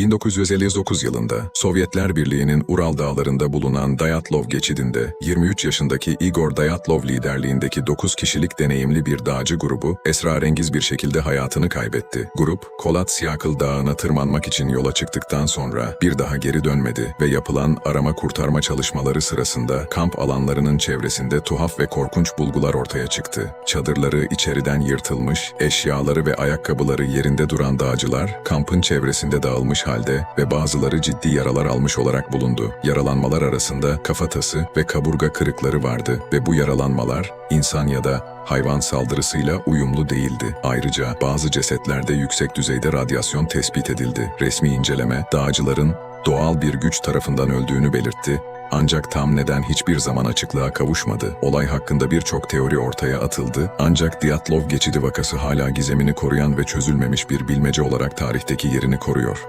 1959 yılında Sovyetler Birliği'nin Ural Dağları'nda bulunan Dayatlov geçidinde 23 yaşındaki Igor Dayatlov liderliğindeki 9 kişilik deneyimli bir dağcı grubu esrarengiz bir şekilde hayatını kaybetti. Grup, Kolatsyakıl Dağı'na tırmanmak için yola çıktıktan sonra bir daha geri dönmedi ve yapılan arama kurtarma çalışmaları sırasında kamp alanlarının çevresinde tuhaf ve korkunç bulgular ortaya çıktı. Çadırları içeriden yırtılmış, eşyaları ve ayakkabıları yerinde duran dağcılar kampın çevresinde dağılmış halde ve bazıları ciddi yaralar almış olarak bulundu. Yaralanmalar arasında kafatası ve kaburga kırıkları vardı ve bu yaralanmalar insan ya da hayvan saldırısıyla uyumlu değildi. Ayrıca bazı cesetlerde yüksek düzeyde radyasyon tespit edildi. Resmi inceleme dağcıların doğal bir güç tarafından öldüğünü belirtti ancak tam neden hiçbir zaman açıklığa kavuşmadı. Olay hakkında birçok teori ortaya atıldı ancak Diatlov geçidi vakası hala gizemini koruyan ve çözülmemiş bir bilmece olarak tarihteki yerini koruyor.